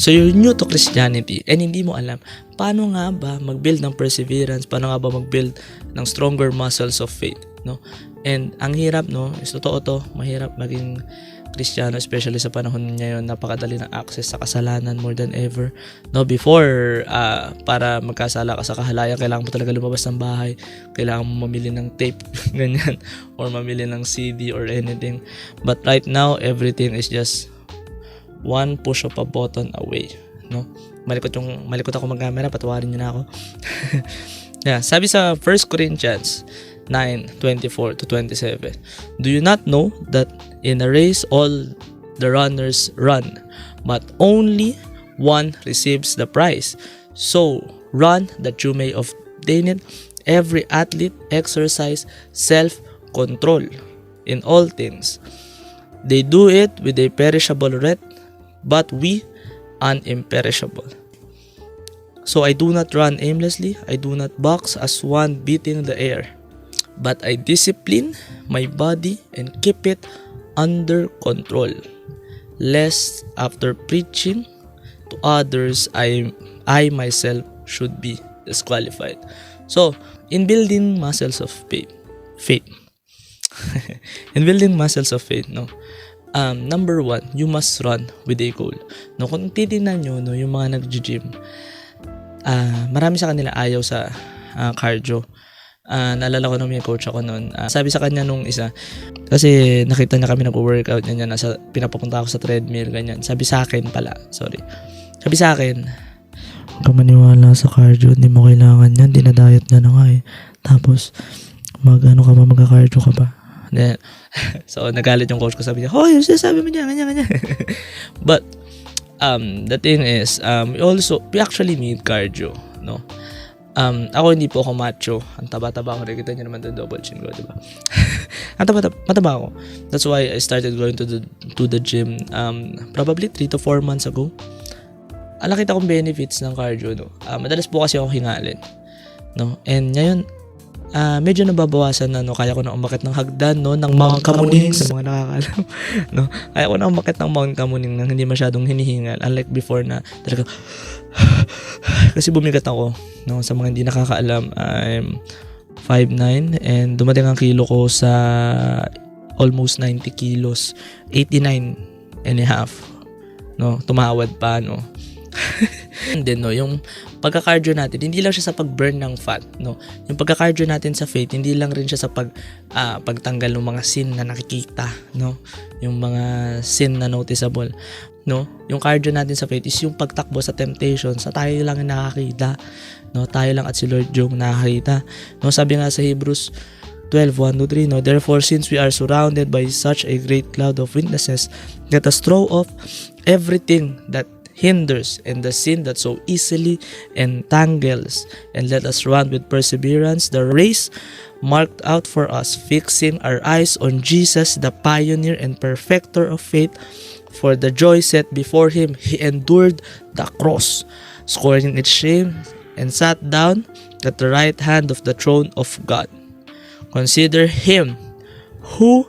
So you're new to Christianity and hindi mo alam paano nga ba mag-build ng perseverance, paano nga ba mag-build ng stronger muscles of faith, no? And ang hirap, no, is totoo to, mahirap maging Kristiyano, especially sa panahon ngayon, napakadali ng access sa kasalanan more than ever. No, before, ah, para magkasala ka sa kahalayan, kailangan mo talaga lumabas ng bahay, kailangan mo mamili ng tape, ganyan, or mamili ng CD or anything. But right now, everything is just one push of a button away. No? Malikot yung malikot ako mag-camera, patawarin niyo na ako. yeah, sabi sa 1 Corinthians 9:24 to 27. Do you not know that in a race all the runners run, but only one receives the prize? So, run that you may obtain it. Every athlete exercise self-control in all things. They do it with a perishable but we an imperishable. So I do not run aimlessly, I do not box as one beating the air, but I discipline my body and keep it under control, lest after preaching to others I I myself should be disqualified. So, in building muscles of faith, faith, in building muscles of faith, no, um, number one, you must run with a goal. No, kung titignan nyo, no, yung mga nag-gym, ah marami sa kanila ayaw sa ah, cardio. Ah, naalala ko nung may coach ako noon. ah, sabi sa kanya nung isa, kasi nakita niya kami nag-workout niya, nasa, pinapapunta ako sa treadmill, ganyan. Sabi sa akin pala, sorry. Sabi sa akin, ka maniwala sa cardio, hindi mo kailangan yan, dinadayat niya na nga eh. Tapos, mag ano ka ba, magka-cardio ka ba? Then, so, nagalit yung coach ko, sabi niya, Hoy, sabi mo niya, ganyan, ganyan. But, um, the thing is, um, we also, we actually need cardio, no? Um, ako hindi po ako macho. Ang taba-taba ko. Nakita niyo naman yung double chin ko, di ba? Ang taba-taba, mataba ako. That's why I started going to the to the gym um, probably 3 to 4 months ago. Ang nakita kong benefits ng cardio, no? Ah, madalas po kasi ako hingalin. No? And ngayon, ah medyo nababawasan na no? Kaya ko na umakit ng hagdan no? Ng Mount Kamuning. Sa mga nakakaalam no? Kaya ko na umakit ng Mount Kamuning nang hindi masyadong hinihingal. Unlike before na talaga kasi bumigat ako no? Sa mga hindi nakakaalam I'm 5'9 and dumating ang kilo ko sa almost 90 kilos. 89 and a half no? Tumawad pa no And then, no, yung pagka-cardio natin, hindi lang siya sa pag-burn ng fat, no. Yung pagka-cardio natin sa faith, hindi lang rin siya sa pag ah, pagtanggal ng mga sin na nakikita, no. Yung mga sin na noticeable, no. Yung cardio natin sa faith is yung pagtakbo sa temptation, sa tayo lang ang nakakita, no. Tayo lang at si Lord yung nakakita. No, sabi nga sa Hebrews 12, 1 to 3, no? Therefore, since we are surrounded by such a great cloud of witnesses, let us throw off everything that hinders and the sin that so easily entangles, and let us run with perseverance the race marked out for us, fixing our eyes on Jesus, the pioneer and perfecter of faith. For the joy set before him, he endured the cross, scorning its shame, and sat down at the right hand of the throne of God. Consider him who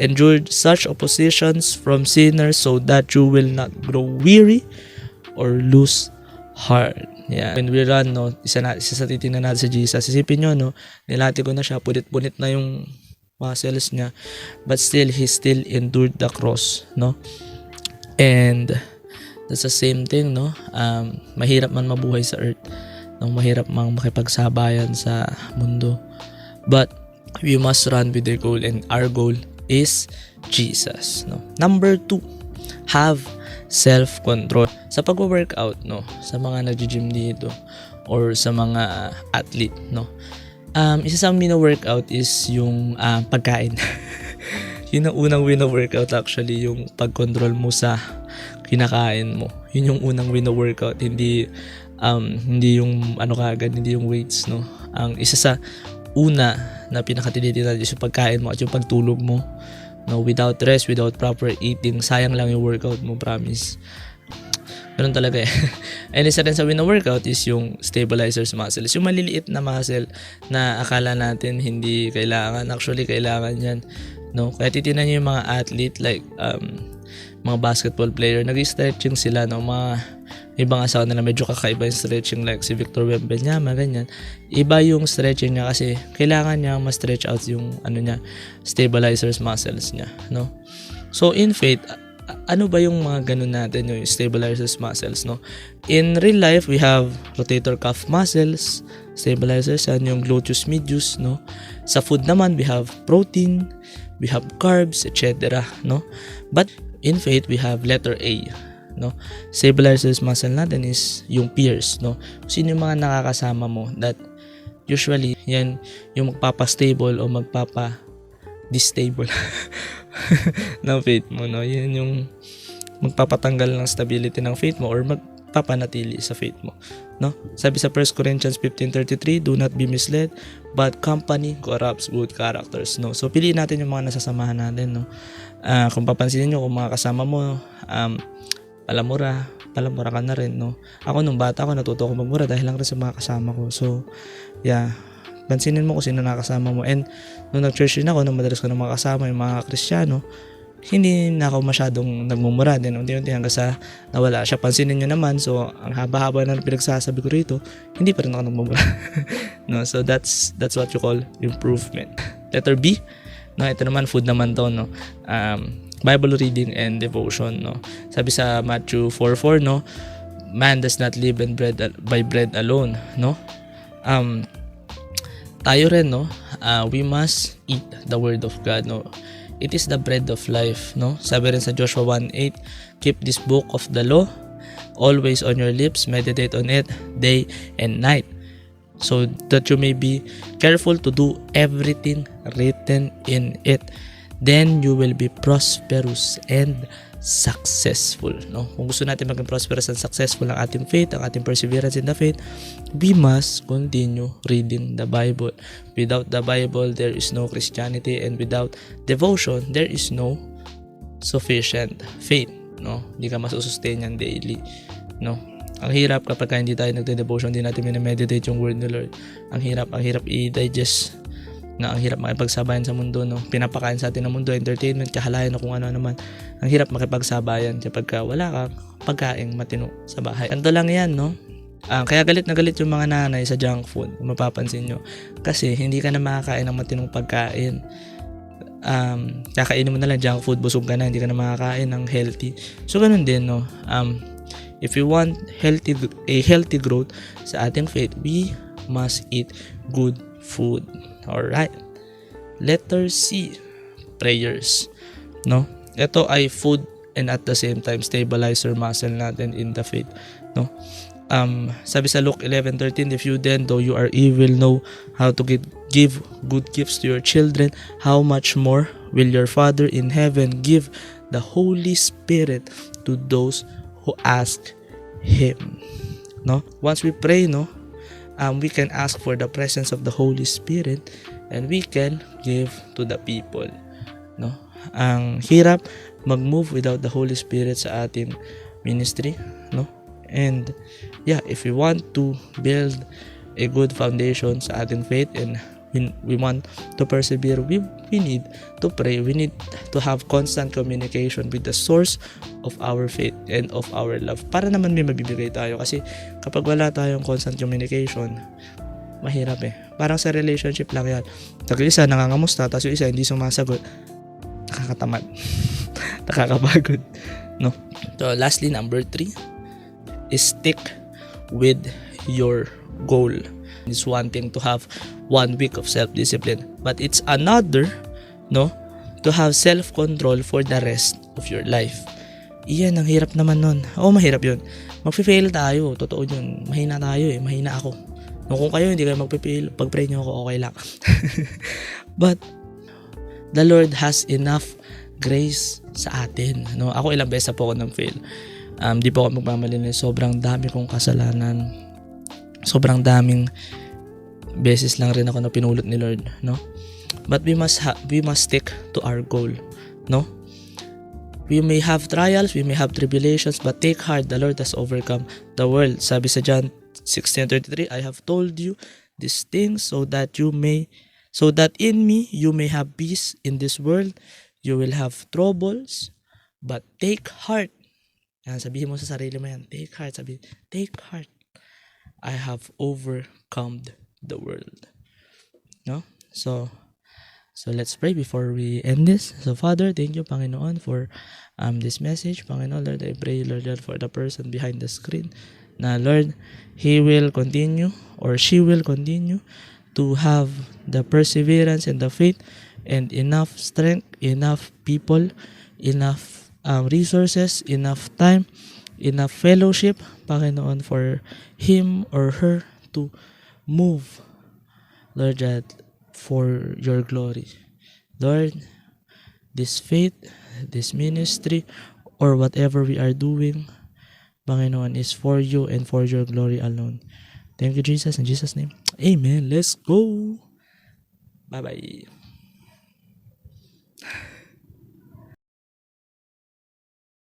endured such oppositions from sinners so that you will not grow weary or lose heart. Yeah. When we run, no, isa, na, isa sa titingnan natin sa Jesus, isipin nyo, no, nilati ko na siya, punit-punit na yung muscles niya, but still, he still endured the cross, no? And, that's the same thing, no? Um, mahirap man mabuhay sa earth, no? mahirap mang makipagsabayan sa mundo. But, we must run with the goal, and our goal is Jesus. No? Number two, have self-control. Sa pag-workout, no, sa mga nag-gym dito, or sa mga athlete, no, um, isa sa mino-workout is yung ah, pagkain. yun ang unang wino-workout actually, yung pag-control mo sa kinakain mo. Yun yung unang wino-workout, hindi um, hindi yung ano kagad, hindi yung weights, no. Ang isa sa una na pinakatinitin natin is yung pagkain mo at yung pagtulog mo. No, without rest, without proper eating, sayang lang yung workout mo, promise. Ganun talaga eh. And isa rin sa win workout is yung stabilizers muscles. Yung maliliit na muscle na akala natin hindi kailangan. Actually, kailangan yan. No? Kaya titinan nyo yung mga athlete like um, mga basketball player. Nag-stretching sila. No? Mga ibang asawa nila medyo kakaiba yung stretching like si Victor Wembanyama, ganyan. Iba yung stretching niya kasi kailangan niya ma-stretch out yung ano niya, stabilizers muscles niya, no? So in faith, ano ba yung mga ganun natin, yung stabilizers muscles, no? In real life, we have rotator cuff muscles, stabilizers, yan yung gluteus medius, no? Sa food naman, we have protein, we have carbs, etc., no? But in faith, we have letter A, no? Stabilizers muscle natin is yung peers, no? Sino yung mga nakakasama mo that usually yan yung magpapa-stable o magpapa-distable ng faith mo, no? Yan yung magpapatanggal ng stability ng faith mo or magpapanatili sa faith mo, no? Sabi sa 1 Corinthians 15:33, do not be misled, but company corrupts good characters, no? So piliin natin yung mga nasasamahan natin, no? Ah, kung papansinin nyo, kung mga kasama mo, um, palamura, palamura ka na rin, no? Ako nung bata ako, natuto ako magmura dahil lang rin sa mga kasama ko. So, yeah, pansinin mo kung sino nakasama mo. And nung nag-church din ako, nung madalas ko na mga kasama, yung mga kristyano, hindi na ako masyadong nagmumura din. Unti-unti hanggang sa nawala siya. Pansinin nyo naman, so ang haba-haba na pinagsasabi ko rito, hindi pa rin ako nagmumura. no, so that's that's what you call improvement. Letter B, no, ito naman food naman to, no. Um, Bible reading and devotion, no. Sabi sa Matthew 4:4, no, man does not live in bread by bread alone, no. Um, tayo rin, no, uh, we must eat the word of God, no. It is the bread of life, no? Sabi rin sa Joshua 1:8, keep this book of the law always on your lips, meditate on it day and night, so that you may be careful to do everything written in it. Then you will be prosperous and successful, no? Kung gusto natin maging prosperous and successful ang ating faith, ang ating perseverance in the faith, we must continue reading the Bible. Without the Bible, there is no Christianity and without devotion, there is no sufficient faith, no? Hindi ka masusustain yan daily, no? Ang hirap kapag hindi tayo nagde-devotion, hindi natin minameditate yung word ni Lord. Ang hirap, ang hirap i-digest na ang hirap makipagsabayan sa mundo, no? Pinapakain sa atin ng mundo, entertainment, kahalayan o kung ano naman. Ang hirap makipagsabayan kapag ka wala kang pagkain matino sa bahay. Ganito lang yan, no? Ah, kaya galit na galit yung mga nanay sa junk food, mapapansin nyo. Kasi hindi ka na makakain ng matinong pagkain. Um, kakainin mo na lang junk food, busog ka na, hindi ka na makakain ng healthy. So, ganun din, no? Um, if you want healthy a healthy growth sa ating faith, we must eat good food. Alright. Letter C, prayers. No? Ito ay food and at the same time stabilizer muscle natin in the faith. No? Um, sabi sa Luke 11:13, if you then, though you are evil, know how to give, give good gifts to your children, how much more will your Father in heaven give the Holy Spirit to those who ask Him. No? Once we pray, no, um, we can ask for the presence of the Holy Spirit and we can give to the people. No? Ang hirap mag-move without the Holy Spirit sa ating ministry, no? And yeah, if we want to build a good foundation sa ating faith and we, we want to persevere, we, we need to pray. We need to have constant communication with the source of our faith and of our love. Para naman may mabibigay tayo. Kasi kapag wala tayong constant communication, mahirap eh. Parang sa relationship lang yan. Tagil isa nangangamusta, tapos yung isa hindi sumasagot. Nakakatamad. Nakakapagod. No? So, lastly, number three is stick with your goal. It's one thing to have one week of self-discipline, but it's another, no, to have self-control for the rest of your life. Iyan, ang hirap naman nun. Oo, mahirap yun. Mag-fail tayo. Totoo yun. Mahina tayo eh. Mahina ako. No, kung kayo hindi kayo mag-fail, pag-pray nyo ako, okay lang. But, the Lord has enough grace sa atin. No? Ako ilang beses po ako ng fail. Um, di po ako magmamalinis. Sobrang dami kong kasalanan. Sobrang daming beses lang rin ako na pinulot ni Lord. No? But we must ha- we must stick to our goal. No? We may have trials, we may have tribulations, but take heart, the Lord has overcome the world. Sabi sa John 16:33, I have told you these things so that you may so that in me you may have peace in this world. You will have troubles, but take heart. Yan, sabihin mo sa sarili mo yan, take heart, sabi, take heart. I have overcome the world. No? So, so let's pray before we end this. So, Father, thank you, Panginoon, for um, this message. Panginoon, Lord, I pray, Lord, God, for the person behind the screen. Na, Lord, he will continue or she will continue to have the perseverance and the faith and enough strength, enough people, enough um, resources, enough time, enough fellowship, Panginoon, for him or her to move, Lord, that for your glory. Lord, this faith, this ministry, or whatever we are doing, Panginoon, is for you and for your glory alone. Thank you, Jesus. In Jesus' name. Amen. Let's go. Bye-bye.